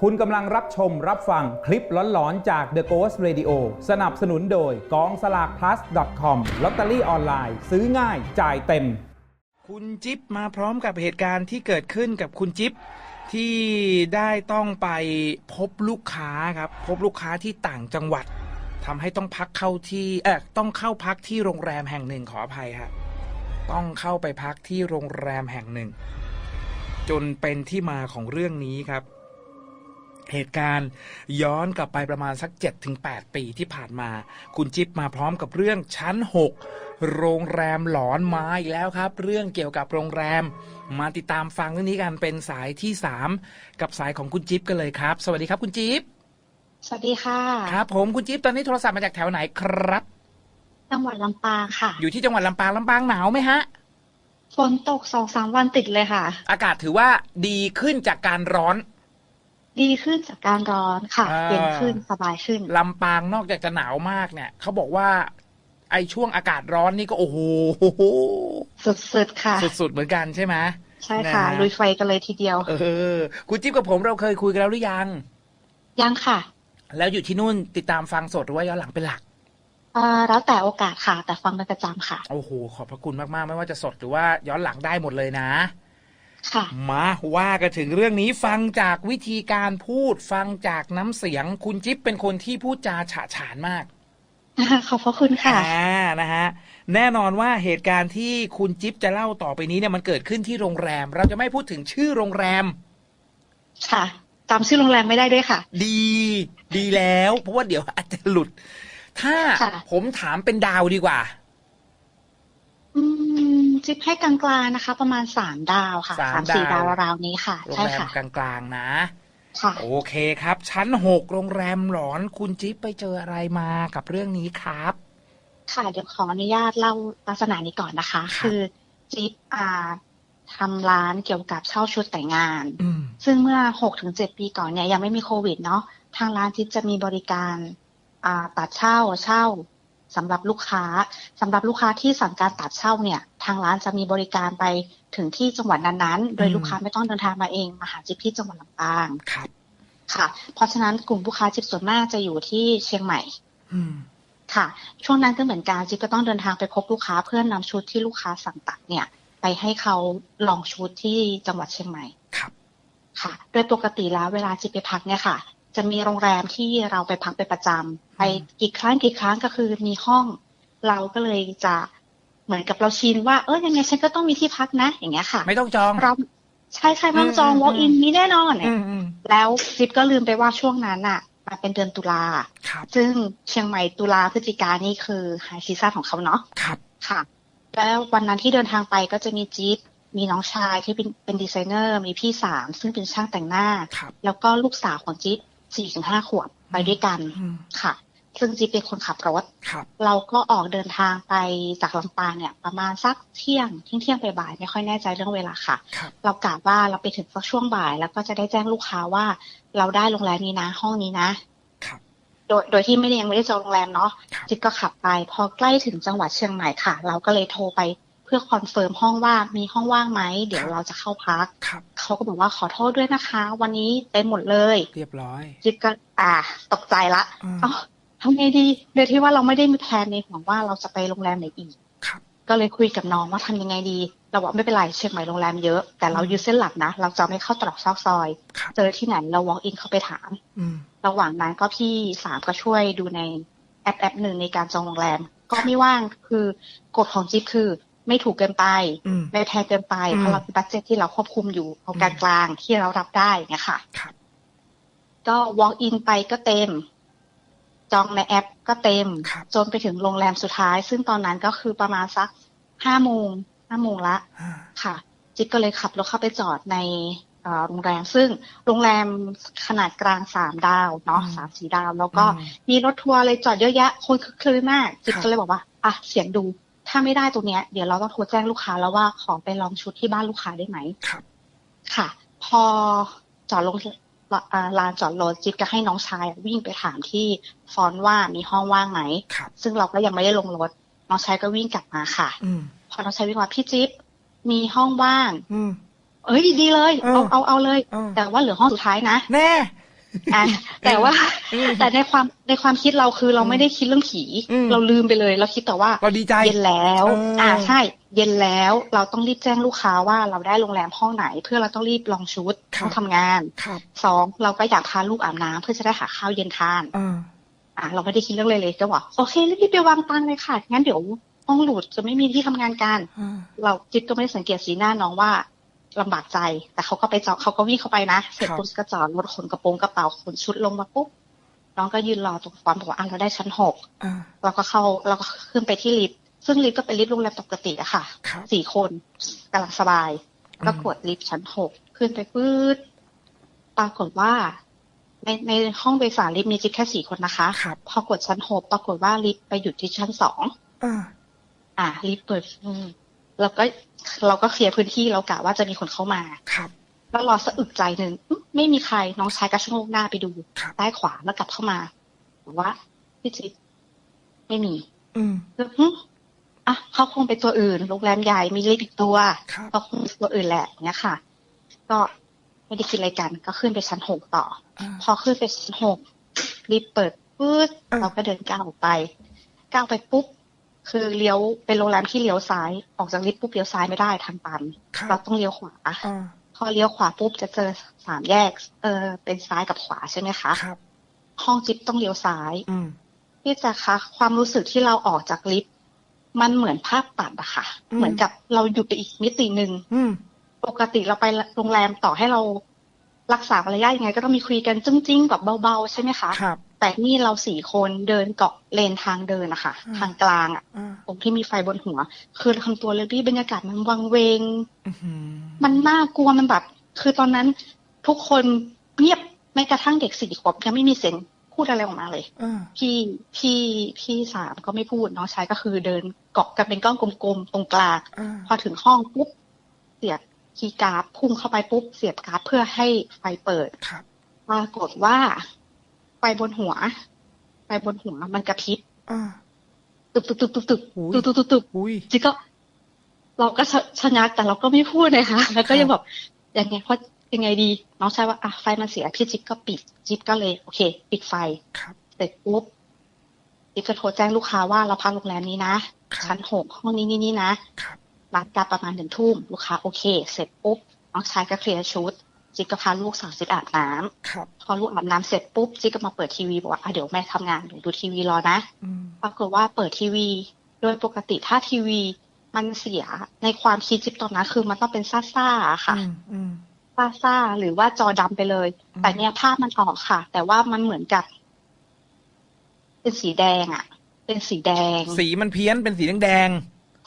คุณกำลังรับชมรับฟังคลิปหลอนๆ จาก The Ghost Radio สนับสนุนโดยกองสลาก plus com ลอตเตอรี่ออนไลน์ซื้อง่ายจ่ายเต็ม คุณจิ๊บมาพร้อมกับเหตุการณ์ที่เกิดขึ้นกับคุณจิ๊บที่ได้ต้องไปพบลูกค้าครับ พบลูกค้าที่ต่างจังหวัดทำให้ต้องพักเข้าที่เออต้องเข้าพักที่โรงแรมแห่งหนึ่งขออภัยครับต้องเข้าไปพักที่โรงแรมแห่งหนึ่ง จนเป็นที่มาของเรื่องนี้ครับ เหตุการณ์ย้อนกลับไปประมาณสัก 7-8 ปีที่ผ่านมา คุณจิ๊บมาพร้อมกับเรื่องชั้น 6 โรงแรมหลอนมาอีกแล้วครับ เรื่องเกี่ยวกับโรงแรม มาติดตามฟังเรื่องนี้กันเป็นสายที่ 3 กับสายของคุณจิ๊บกันเลยครับ สวัสดีครับคุณจิ๊บสวัสดีค่ะ ครับผมคุณจิ๊บตอนนี้โทรศัพท์มาจากแถวไหนครับ จังหวัดลำปางค่ะ อยู่ที่จังหวัดลำปางลำปางหนาวไหมฮะฝนตกสองสามวันติดเลยค่ะ อากาศถือว่าดีขึ้นจากการร้อน ดีขึ้นจากการร้อนค่ะอ่าเย็นขึ้นสบายขึ้นลำปางนอกจากจะหนาวมากเนี่ยเขาบอกว่า ไอช่วงอากาศร้อนนี่ก็โอ้โหสุดๆค่ะ สุดๆเหมือนกันใช่ไหมใช่ค่ะนะฮะลุยไฟกันเลยทีเดียว เออ คุณจิ๊บกับผมเราเคยคุยกันแล้วหรือยัง ยังค่ะ แล้วอยู่ที่นู่นติดตามฟังสดหรือว่าย้อนหลังเป็นหลักเอ่อแล้วแต่โอกาสค่ะ แต่ฟังเป็นประจำค่ะ โอ้โห ขอบพระคุณมาก ๆ ไม่ว่าจะสดหรือว่าย้อนหลังได้หมดเลยนะค่ะ มาว่ากันถึงเรื่องนี้ฟังจากวิธีการพูดฟังจากน้ำเสียง คุณจิ๊บเป็นคนที่พูดจาฉะฉานมากขอบพระคุณค่ะอ่านะฮะแน่นอนว่าเหตุการณ์ที่คุณจิ๊บจะเล่าต่อไปนี้เนี่ยมันเกิดขึ้นที่โรงแรม เราจะไม่พูดถึงชื่อโรงแรม ค่ะจำชื่อโรงแรมไม่ได้ด้วยค่ะ ดี ดีแล้ว เพราะว่าเดี๋ยวอาจจะหลุด ถ้าค่ะผมถามเป็นดาวดีกว่า อืม จิ๊บให้กลางๆนะคะ ประมาณสามดาวค่ะสามสามสี่ดาวดาวราวๆนี้ค่ะโรงใช่แรมค่ะกลางๆนะค่ะโอเคครับ ชั้นหกโรงแรมหลอนคุณจิ๊บไปเจออะไรมากับเรื่องนี้ครับ ค่ะเดี๋ยวขออนุญาตเล่าลักษณะนี้ก่อนนะคะครับคือจิ๊บอ่าทำร้านเกี่ยวกับเช่าชุดแต่งงานอืมซึ่งเมื่อหกถึงเจ็ดปีก่อนเนี่ยยังไม่มีโควิดเนาะทางร้านจิ๊บจะมีบริการ อ่าตัดเช่าเช่า สำหรับลูกค้าสำหรับลูกค้าที่สั่งการตัดเช่าเนี่ย ทางร้านจะมีบริการไปถึงที่จังหวัดนั้นๆ โดยอืมลูกค้าไม่ต้องเดินทางมาเองมาหาจิ๊บที่จังหวัดลำปางครับค่ะ เพราะฉะนั้นกลุ่มลูกค้าจิ๊บส่วนมากจะอยู่ที่เชียงใหม่อืมค่ะ ช่วงนั้นก็เหมือนกันจิ๊บก็ต้องเดินทางไปพบลูกค้าเพื่อนนำชุดที่ลูกค้าสั่งตัดเนี่ย ไปให้เขาลองชุดที่จังหวัดเชียงใหม่ครับค่ะ โดยปกติแล้วเวลาจิ๊บไปพักเนี่ยค่ะ จะมีโรงแรมที่เราไปพักเป็นประจำไปกี่ครั้งกี่ครั้งก็คือมีห้อง เราก็เลยจะเหมือนกับเราชินว่าเออยังไงฉันก็ต้องมีที่พักนะ อย่างเงี้ยค่ะ ไม่ต้องจองเราใช่ใช่ไม่ต้องจองอืม walk in มีแน่นอนอืมอืมแล้วจิ๊บก็ลืมไปว่าช่วงนั้นอะมันเป็นเดือนตุลาครับซึ่งเชียงใหม่ตุลาพฤศจิกานี่คือไฮซีซั่นของเขาเนาะครับค่ะ แล้ววันนั้นที่เดินทางไปก็จะมีจี๊ปมีน้องชายที่เป็นเป็นดีไซเนอร์ มีพี่สามซึ่งเป็นช่างแต่งหน้าครับแล้วก็ลูกสาวของจี๊ป สี่ถึงห้าขวบไปด้วยกันอืมค่ะ ซึ่งจี๊ปเป็นคนขับรถครับเราก็ออกเดินทางไปจากลำปางเนี่ย ประมาณสักเที่ยงเที่ยงเที่ยงไปบ่ายไม่ค่อยแน่ใจเรื่องเวลาค่ะครับเรากะว่าเราไปถึงสักช่วงบ่าย แล้วก็จะได้แจ้งลูกค้าว่า เราได้โรงแรมนี้นะ ห้องนี้นะครับโดยโดยที่ไม่ได้ยังไม่ได้จองโรงแรมเนาะครับจิ๊บก็ขับไป พอใกล้ถึงจังหวัดเชียงใหม่ค่ะ เราก็เลยโทรไป เพื่อคอนเฟิร์มห้องว่ามีห้องว่างไหมเดี๋ยวเราจะเข้าพักครับเขาก็บอกว่าขอโทษด้วยนะคะ วันนี้เต็มหมดเลย เรียบร้อยจิ๊บก็อ่า ตกใจละอืมเอ้าทำไงดีโดยที่ว่าเราไม่ได้มีแผนในหัวว่าเราจะไปโรงแรมไหนอีกครับก็เลยคุยกับน้องว่าทำยังไงดี เราบอกไม่เป็นไรเชียงใหม่โรงแรมเยอะ แต่เราอยู่เส้นหลักนะ เราจะไม่เข้าตรอกซอกซอยครับเจอที่ไหนเรา walk in เข้าไปถามอืมระหว่างนั้นก็พี่สามก็ช่วยดูในแอปแอปหนึ่งในการจองโรงแรม ก็ไม่ว่างคือกฎของจิ๊บคือ ไม่ถูกเกินไปอืมไม่แพงเกินไปอืมเพราะเรามีบัตเจ็ตที่เราควบคุมอยู่เอากลางกลางๆที่เรารับได้เงี้ยค่ะครับก็ walk in ไปก็เต็ม จองในแอปก็เต็มครับจนไปถึงโรงแรมสุดท้าย ซึ่งตอนนั้นก็คือประมาณสักห้าโมงห้าโมงละอ่าค่ะ จิ๊บก็เลยขับรถเข้าไปจอดในเอ่อโรงแรม ซึ่งโรงแรมขนาดกลางสามดาวเนาะอืมสามสี่ดาว แล้วก็อืมมีรถทัวร์เลยจอดเยอะแยะคนคึกคืนมาก จิ๊บครับก็เลยบอกว่า อะ เสียงดู ถ้าไม่ได้ตรงเนี้ยเดี๋ยวเราต้องโทรแจ้งลูกค้าแล้วว่าขอไปลองชุดที่บ้านลูกค้าได้ไหมครับ ค่ะ พอจอดลงอ่าลานจอดรถจิ๊บก็ให้น้องชายวิ่งไปถามที่ฟอนต์ว่ามีห้องว่างไหมครับซึ่งเราก็ยังไม่ได้ลงรถ น้องชายก็วิ่งกลับมาค่ะอืมพอน้องชายวิ่งมาพี่จิ๊บมีห้องว่าง อืมเอ้ยดีเลยเออเอาเอาเอาเลยเออแต่ว่าเหลือห้องสุดท้ายนะแน่ อะแต่ว่าอืมแต่ในความในความคิดเราคือเราไม่ได้คิดเรื่องผีอืมเราลืมไปเลย เราคิดแต่ว่าเราดีใจเย็นแล้วเอออ่อ่าใช่ เย็นแล้วเราต้องรีบแจ้งลูกค้าว่าเราได้โรงแรมห้องไหน เพื่อเราต้องรีบลองชุดครับต้องทำงานครับสองเราก็อยากพาลูกอาบน้ำเพื่อจะได้หาข้าวเย็นทานอ่าอ่าเราไม่ได้คิดเรื่องเลยเลยก็บอกโอเครีบๆไปวางตังค์เลยค่ะงั้นเดี๋ยวห้องหลุดจะไม่มีที่ทำงานกันอ่าเราจิ๊บก็ไม่ได้สังเกตสีหน้าน้องว่า ลำบากใจ แต่เขาก็ไปจอดเขาก็วิ่งเข้าไปนะ เสร็จครับปุ๊บก็จอดรถขนกระโปรงกระเป๋าขนชุดลงมาปุ๊บน้องก็ยืนรอตรงฟอนต์บอกว่าอะเราได้ชั้นหกอ่าเราก็เข้าเราก็ขึ้นไปที่ลิฟต์ซึ่งลิฟต์ก็เป็นลิฟต์โรงแรมปกติอะค่ะครับสี่คนกำลังสบายอืมก็กดลิฟต์ชั้นหกขึ้นไปปื๊ดปรากฏว่า ในในห้องโดยสารลิฟต์มีจิ๊บแค่สี่คนนะคะครับพอกดชั้นหกปรากฏว่าลิฟต์ไปหยุดที่ชั้นสองอ่าอะลิฟต์เปิด อืมแล้วก็เราก็เคลียร์พื้นที่เรากะว่าจะมีคนเข้ามาครับแล้วรอสะอึกใจหนึ่งอื้อไม่มีใครน้องชายก็ชะโงกหน้าไปดูครับใต้ขวาแล้วกลับเข้ามาบอกว่าพี่จิ๊บไม่มี อืมแล้วหึอะเขาคงไปตัวอื่นโรงแรมใหญ่มีลิฟต์อีกตัวครับเขาคงไปตัวอื่นแหละเนี้ยค่ะ ก็ไม่ได้คิดอะไรกัน ก็ขึ้นไปชั้นหกต่ออ่าพอขึ้นไปชั้นหกลิฟต์เปิดปื๊ดอะเราก็เดินก้าวออกไปก้าวไปปุ๊บ คือเลี้ยวเป็นโรงแรมที่เลี้ยวซ้ายออกจากลิฟต์ปุ๊บเลี้ยวซ้ายไม่ได้ทางตันครัเราบต้องเลี้ยวขวาอ่าพอเลี้ยวขวาปุ๊บจะเจอสามแยก เออเป็นซ้ายกับขวาใช่ไหมคะครับ ห้องจิ๊บต้องเลี้ยวซ้ายอืมพี่แจ๊คคะ ความรู้สึกที่เราออกจากลิฟต์มันเหมือนภาพตัดอะค่ะอืมเหมือนกับเราอยู่ไปอีกมิติหนึ่งอืมปกติเราไปโรงแรมต่อให้เรารักษามารยาทยังไง ก็ต้องมีคุยกันจึ้งจิ้งๆแบบเบาๆ ใช่ไหมคะครับ แต่นี่เราสี่คนเดินเกาะเลนทางเดินอะค่ะอืมทางกลางอะอ่าตรงที่มีไฟบนหัว คือทำตัวเลยพี่บรรยากาศมันวังเวงอื้อหือมันน่ากลัวมันแบบ คือตอนนั้นทุกคนเงียบแม้กระทั่งเด็กสี่ขวบยังไม่มีเสียงพูดอะไรออกมาเลยอ่าพี่พี่พี่สามก็ไม่พูดน้องชายก็คือเดินเกาะกันเป็นก้อนกลมๆตรงกลางอ่าพอถึงห้องปุ๊บเสียบคีย์การ์ดพุ่งเข้าไปปุ๊บเสียบการ์ดเพื่อให้ไฟเปิดครับปรากฏว่า ไฟบนหัวไฟบนหัวมันกระพริบอ่าตึบตึบตึบตึบตึบอุ๊ยตึบตึบตึบตึบอุ้ยจิก็ เราก็ชะชะงักแต่เราก็ไม่พูดเลยค่ะแล้วก็ยังแบบยังไงเพราะยังไงดี น้องชายว่าอะไฟมันเสียพี่จิ๊บก็ปิดจิ๊บก็เลย โอเค ปิดไฟครับเสร็จปุ๊บจิ๊บจะโทรแจ้งลูกค้าว่าเราพักโรงแรมนี้นะครับชั้นหกห้องนี้นี่นี่นะครับนัดกันประมาณหนึ่งทุ่มลูกค้าโอเค เสร็จปุ๊บน้องชายก็เคลียร์ชุด จิ๊บก็พาลูกสาวจิ๊บอาบน้ำครับพอลูกอาบน้ำเสร็จปุ๊บจิ๊บก็มาเปิดทีวีบอกว่าอะเดี๋ยวแม่ทำงานหนูดูทีวีรอนะอืมปรากฏว่าเปิดทีวี โดยปกติถ้าทีวีมันเสียในความคิดจิ๊บตอนนั้นคือมันต้องเป็นซ่าๆอะค่ะอืมอืมซ่าๆหรือว่าจอดำไปเลยอืมแต่เนี่ยภาพมันออกค่ะ แต่ว่ามันเหมือนกับ เป็นสีแดงอะเป็นสีแดง สีมันเพี้ยนเป็นสีแดง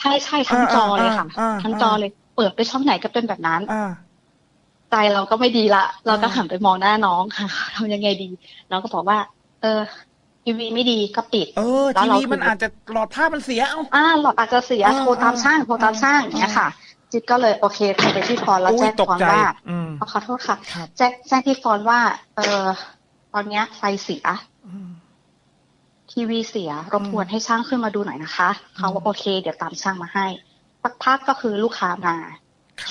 ใช่ใช่ทั้งจอเลยค่ะอ่าอ่าอ่าทั้งจอเลย เปิดไปช่องไหนก็เป็นแบบนั้นๆอ่า ใจเราก็ไม่ดีละ เราก็อ่าหันไปมองหน้าน้องค่ะทำยังไงดี น้องก็บอกว่า เออทีวีไม่ดีก็ปิด เออแล้วทีเราวีมันอาจจะหลอดภาพมันเสีย เอ้าอ่าหลอดอาจจะเสียอ่าโทรตามช่างโทรตามช่างอย่างเงี้ยค่ะ จิ๊บก็เลยโอเคโทรไปที่ฟอนต์แล้วอุ้แจ้ยงตกฟอนใจต์ว่าอืมขอโทษค่ะครับแจ้งแจ้งที่ฟอนต์ว่า เออตอนเนี้ยไฟเสียอืมทีวีเสียรบกวนให้ช่างขึ้นมาดูหน่อยนะคะเขาว่าโอเค เดี๋ยวตามช่างมาให้สักพักก็คือลูกค้ามา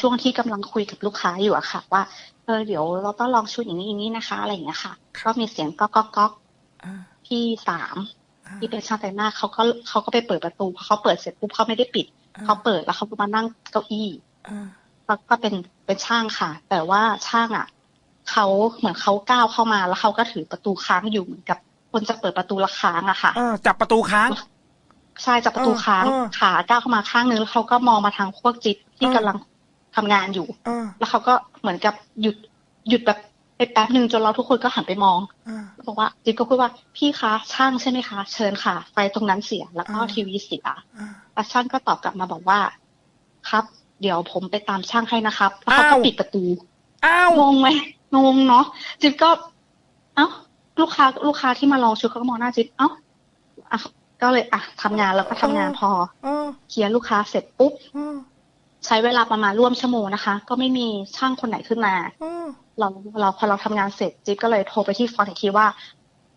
ช่วงที่กำลังคุยกับลูกค้าอยู่อะค่ะ ว่าเออเดี๋ยวเราต้องลองชุดอย่างนี้อย่างนี้นะคะอะไรอย่างเงี้ยค่ะ ก็มีเสียงก๊อกก๊อกก๊อกอ่าพี่สามอ่าที่เป็นช่างแต่งหน้าเขาก็เขาก็ไปเปิดประตูพอเขาเปิดเสร็จปุ๊บเขาไม่ได้ปิดเขาเปิดแล้วเขาก็มานั่งเก้าอี้อ่าแล้วก็เป็นเป็นช่างค่ะ แต่ว่าช่างอะเขาเหมือนเขาก้าวเข้ามาแล้วเขาก็ถือประตูค้างอยู่เหมือนกับ คนจะเปิดประตูและค้างอะค่ะอ่าจับประตูค้างใช่จับประตูค้างเออเออขาก้าวเข้ามาข้างนึงแล้วเขาก็มองมาทางพวกจิ๊บที่เออกำลัง ทำงานอยู่อ่าแล้วเขาก็เหมือนกับหยุดหยุดแบบไปแป๊บหนึ่งจนเราทุกคนก็หันไปมองอ่าบอกว่าจิ๊บก็พูดว่าพี่คะช่างใช่ไหมคะ เชิญค่ะ ไฟตรงนั้นเสียแล้วก็อ่าทีวีเสียอ่าแล้วช่างก็ตอบกลับมาบอกว่า ครับ เดี๋ยวผมไปตามช่างให้นะครับแล้วเขาก็อ้าวปิดประตูอ้าวงงไหมงงเนาะจิ๊บก็ เอ้าลูกค้าลูกค้าที่มาลองชุดเขาก็มองหน้าจิ๊บเอ้าอะก็เลยอะทำงานแล้วก็ทำงานพออ่าเคลียร์ลูกค้าเสร็จปุ๊บอ่า ใช้เวลาประมาณร่วมชั่วโมงนะคะ ก็ไม่มีช่างคนไหนขึ้นมาอ่าเราเราพอเราทำงานเสร็จจิ๊บก็เลยโทรไปที่ฟอนต์อีกทีว่า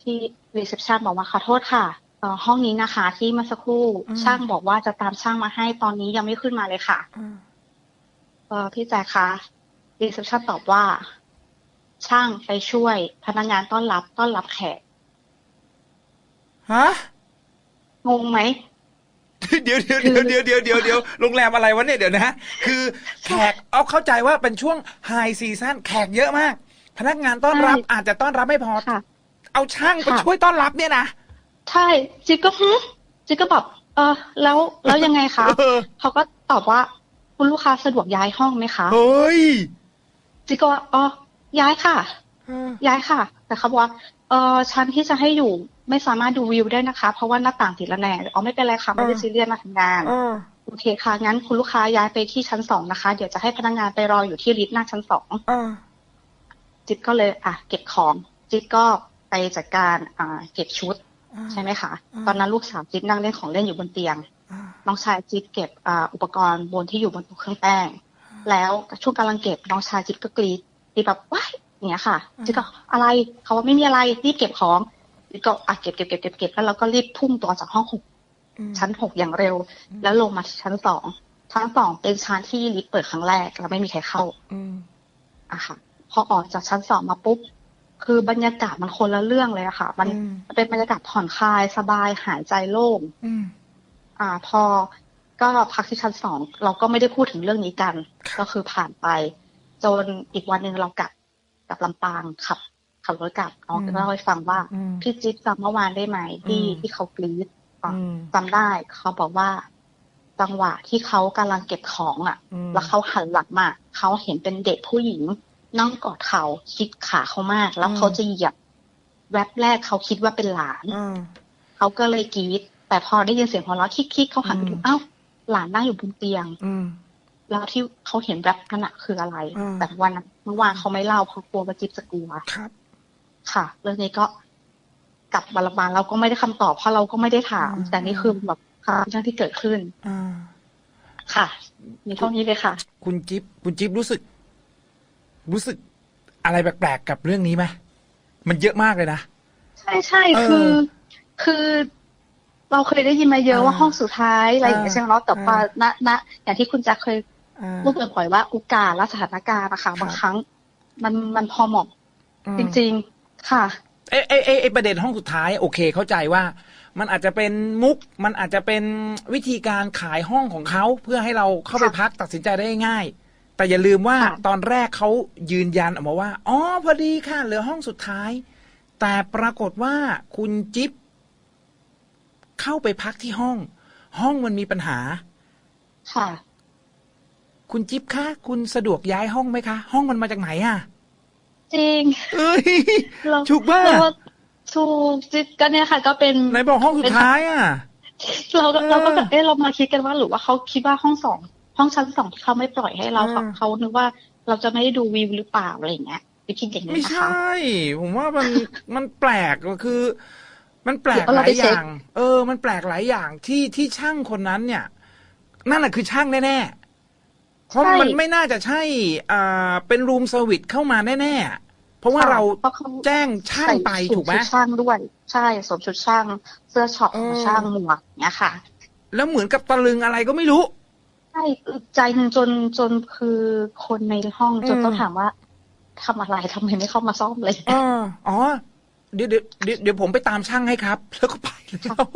ที่รีเซพชันบอกว่าขอโทษค่ะเอ่อห้องนี้นะคะ ที่เมื่อสักครู่ช่างบอกว่าจะตามช่างมาให้ตอนนี้ยังไม่ขึ้นมาเลยค่ะอ่าเออพี่แจ๊คคะรีเซพชันตอบว่า ช่างไปช่วยพนักงานต้อนรับต้อนรับแขกฮะงงไหม เดี๋ยวเดี๋ยวเดี๋ยวเดี๋ยวเดี๋ยวเดี๋ยวเดี๋ยวโรงแรมอะไรวะเนี่ยเดี๋ยวนะ คือแขกเอาเข้าใจว่าเป็นช่วงไฮซีซั่นแขกเยอะมาก พนักงานต้อนรับใช่อาจจะต้อนรับไม่พอ ค่ะ เอาช่างไปค่ะ ช่วยต้อนรับเนี่ยนะ ใช่จิ๊กก็ฮึจิ๊กก็แบบเออแล้วแล้วยังไงคะเออ เขาก็ตอบว่าคุณลูกค้าสะดวกย้ายห้องไหมคะ เฮ้ยจิ๊กก็ว่าอ๋อย้ายค่ะเออย้ายค่ะ แต่เขาบอกว่า เออชั้นที่จะให้อยู่ไม่สามารถดูวิวได้นะคะ เพราะว่าหน้าต่างติดระแนงอ๋อไม่เป็นไรค่ะไม่ได้ซีเรียสมาทำงานเออโอเคค่ะงั้นคุณลูกค้าย้ายไปที่ชั้นสองนะคะ เดี๋ยวจะให้พนักงานไปรออยู่ที่ลิฟต์หน้าชั้นสองเออจิ๊บก็เลย อะ เก็บของ จิ๊บก็ไปจัดการอ่า เก็บชุด ใช่ไหมคะอ่าตอนนั้นลูกสาวจิ๊บนั่งเล่นของเล่นอยู่บนเตียง น้องชายจิ๊บเก็บอ่าอุปกรณ์บนที่อยู่บนตู้เครื่องแป้ง แล้วช่วงกำลังเก็บน้องชายจิ๊บก็กรีดจิ๊บแบบว้ายอย่าง เงี้ยค่ะจิ๊บก็อะไรเขาว่าไม่มีอะไรรีบเก็บของจิ๊บก็อะเก็บเก็บเก็บเก็บเก็บแล้วเราก็รีบพุ่งตัวจากห้องหกชั้นหกอย่างเร็ว แล้วลงมาที่ชั้นสองชั้นสองเป็นชั้นที่ลิฟต์เปิดครั้งแรกแล้วไม่มีใครเข้า อืมอะค่ะ พอออกจากชั้นสองมาปุ๊บคือบรรยากาศมันคนละเรื่องเลยอะค่ะ มันอืมมันเป็นบรรยากาศผ่อนคลายสบายหายใจโล่งอืมอ่า พอก็พักที่ชั้นสองเราก็ไม่ได้พูดถึงเรื่องนี้กันครับก็คือผ่านไป จนอีกวันหนึ่งเรากลับ กลับลำปางขับขับรถกลับน้องก็เล่าให้ฟังว่าอืมพี่จิ๊บจำเมื่อวานได้ไหมที่อืมที่เขากรี๊ดอะอืมจำได้เขาบอกว่า จังหวะที่เขากำลังเก็บของอะอืมแล้วเขาหันหลังมาเขาเห็นเป็นเด็กผู้หญิงนั่งกอดเขาคิดขาเขามาก แล้วเขาจะเหยียบ แวบแรกเขาคิดว่าเป็นหลานอืมเขาก็เลยกรีดแต่พอได้ยินเสียงหัวเราะคิกๆเขาหันไปดูอืมเอ้าหลานนั่งอยู่บนเตียงอืม แล้วที่เขาเห็นแวบนั้นอะคืออะไรอืมแต่วันนั้นเมื่อวานเขาไม่เล่าเพราะกลัวว่าจิ๊บจะกลัวครับ ค่ะเรื่องนี้ก็กลับมาละมาเราก็ไม่ได้คำตอบเพราะเราก็ไม่ได้ถามอืมแต่นี่คือแบบความเรื่องที่เกิดขึ้นอ่าค่ะ มีเท่านี้เลยค่ะ คุณจิ๊บคุณจิ๊บรู้สึก รู้สึกอะไรแปลกๆกับเรื่องนี้ไหมมันเยอะมากเลยนะ ใช่ใช่เออคือคือเราเคยได้ยินมาเยอะอ่าว่าห้องสุดท้ายอะไรอย่างเงี้ยอ่าใช่ไหมเนาะแต่ว่าอ่าณณอย่างที่คุณแจ็คเคย อ่าพูดบ่อยๆว่าโอกาสและสถานการณ์นะคะบางครั้ง มันมันพอเหมาะอืมจริง ๆ ค่ะเอ้ไอ้ไอ้ไอ้ประเด็นห้องสุดท้าย โอเค เข้าใจว่า มันอาจจะเป็นมุก มันอาจจะเป็นวิธีการขายห้องของเขาเพื่อให้เราเข้าไปค่ะพักตัดสินใจได้ง่าย แต่อย่าลืมว่าค่ะตอนแรกเขายืนยันออกมาว่าอ๋อพอดีค่ะ เหลือห้องสุดท้าย แต่ปรากฏว่าคุณจิ๊บเข้าไปพักที่ห้อง ห้องมันมีปัญหา ค่ะ คุณจิ๊บคะ คุณสะดวกย้ายห้องไหมคะ ห้องมันมาจากไหนอะ จริงเอ้ยเราถูกป่ะเราถูกจิตก็เนี่ยค่ะ ก็เป็นไหนบอกห้องสุดท้ายอะ เราก็เออเราก็แบบเอ๊ะเรามาคิดกันว่าหรือว่าเขาคิดว่าห้องสองห้องชั้นสองที่เขาไม่ปล่อยให้เราเออเขาเขานึกว่าเราจะไม่ได้ดูวิวหรือเปล่าอะไรอย่างเงี้ยไปคิดอย่างนี้ไม่นะใชคะ่ผมว่ามันมันแปลกก็คือ มันแปลกเดี๋ยวหเราลาไปยอเช็คย่าง เออ มันแปลกหลายอย่างที่ที่ช่างคนนั้นเนี่ย นั่นแหะคือช่างแน่ๆ เพราะมันไม่น่าจะใช่อ่าเป็นรูมเซอร์วิสเข้ามาแน่ๆ เพราะว่าเราเพราะเขาแจ้งช่างไปใส่ถูกไหมชุดช่างด้วย ใช่สวมชุดช่าง เสื้อช็อปเออของช่างหมวกเนี้ยค่ะ แล้วเหมือนกับตะลึงอะไรก็ไม่รู้ใช่อึดใจหนึ่งจนจนคือคนในห้องจนอืมต้องถามว่าทำอะไรทำไมไม่เข้ามาซ่อมเลยเอออ๋อ เดี๋ยวเดี๋ยวเดี๋ยวเดี๋ยวผมไปตามช่างให้ครับ แล้วก็ไปเลยครับ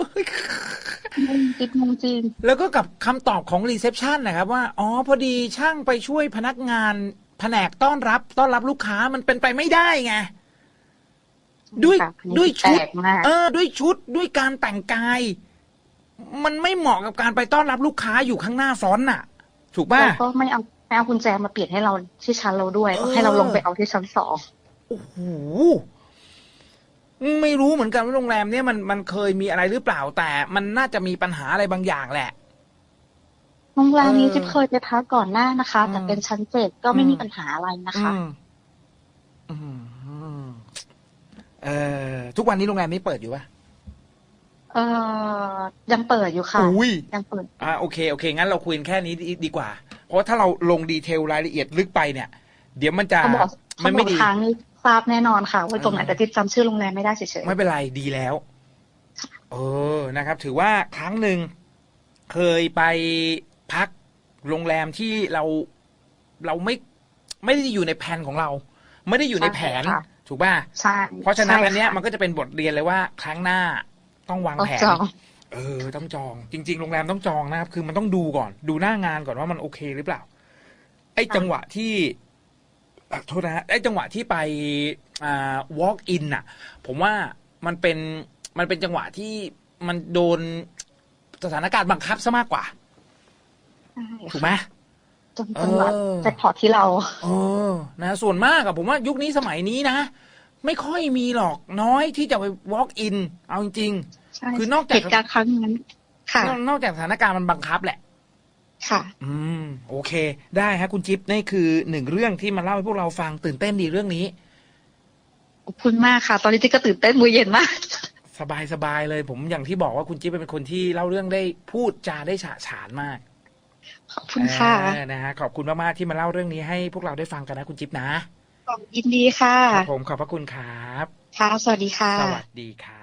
งงจิตงงจริงแล้วก็กับคำตอบของรีเซพชันนะครับ ว่า อ๋อ พอดีช่างไปช่วยพนักงานแผนกต้อนรับ ต้อนรับลูกค้ามันเป็นไปไม่ได้ไงด้วยค่ะอันนี้ด้วยชุดแปลกมากเออ ด้วยชุดด้วยการแต่งกาย มันไม่เหมาะกับการไปต้อนรับลูกค้าอยู่ข้างหน้าฟรอนต์น่ะ ถูกป่ะเราก็ไม่เอาไม่เอากุญแจมาเปลี่ยนให้เราที่ชั้นเราด้วยเออให้เราลงไปเอาที่ชั้นสองโอ้โห ไม่รู้เหมือนกันว่าโรงแรมเนี่ยมันมันเคยมีอะไรหรือเปล่าแต่มันน่าจะมีปัญหาอะไรบางอย่างแหละ โรงแรมนี้เออจิ๊บเคยไปพักก่อนหน้านะคะ แต่อืมเป็นชั้นเจ็ดก็ไม่อืมมีปัญหาอะไรนะคะอืมอืมอืมเออทุกวันนี้โรงแรมนี้เปิดอยู่ปะเออยังเปิดอยู่ค่ะ อุ้ย ยังเปิด อ่าโอเคโอเค งั้นเราคุยกันแค่นี้ดีดีกว่า เพราะว่าถ้าเราลงดีเทลรายละเอียดลึกไปเนี่ย เดี๋ยวมันจะเขาบอกมัเขานบไม่อกดี ทางนี้ ทราบแน่นอนค่ะว่าตรงไหนเออแต่จิ๊บจำชื่อโรงแรมไม่ได้เฉยไม่เป็นไรดีแล้ว เออนะครับ ถือว่าครั้งหนึ่งเคยไปพักโรงแรมที่เราเราไม่ไม่ได้อยู่ในแผนของเรา ไม่ได้อยู่ในแผนใช่ค่ะถูกป่ะใช่เพราะฉะนั้นใช่อันเนี้ยค่ะมันก็จะเป็นบทเรียนเลยว่า ครั้งหน้าต้องวางต้องแผนจองเออต้องจองจริง ๆ โรงแรมต้องจองนะครับ คือมันต้องดูก่อน ดูหน้างานก่อนว่ามันโอเคหรือเปล่า ไอ้จังหวะที่อะ โทษนะฮะไอ้จังหวะที่ไปอ่า walk in น่ะ ผมว่ามันเป็นมันเป็นจังหวะที่มันโดนสถานการณ์บังคับซะมากกว่า ใช่ถูกไหม จนจังหวะเออ แจ็คพอตที่เราเออ นะ ส่วนมากอะผมว่ายุคนี้สมัยนี้นะ ไม่ค่อยมีหรอกน้อยที่จะไป walk in เอาจริง ใช่คือนอกจาก เหตุการณ์ครั้งนั้น ค่ะ ๆนอกนอกจากสถานการณ์มันบังคับแหละ ค่ะ อืม โอเค ได้ฮะคุณจิ๊บนี่คือหนึ่งเรื่องที่มาเล่าให้พวกเราฟังตื่นเต้นดีเรื่องนี้ขอบคุณมากค่ะ ตอนนี้ที่ก็ตื่นเต้นมือเย็นมาก สบายสบายเลย ผมอย่างที่บอกว่าคุณจิ๊บเป็นคนที่เล่าเรื่องได้พูดจาได้ฉะฉานมาก ขอบคุณค่ะเออนะฮะขอบคุณมากๆที่มาเล่าเรื่องนี้ให้พวกเราได้ฟังกันนะคุณจิ๊บนะยินดีค่ะครับผมขอบพระคุณครับ ค่ะ สวัสดีค่ะ สวัสดีครับ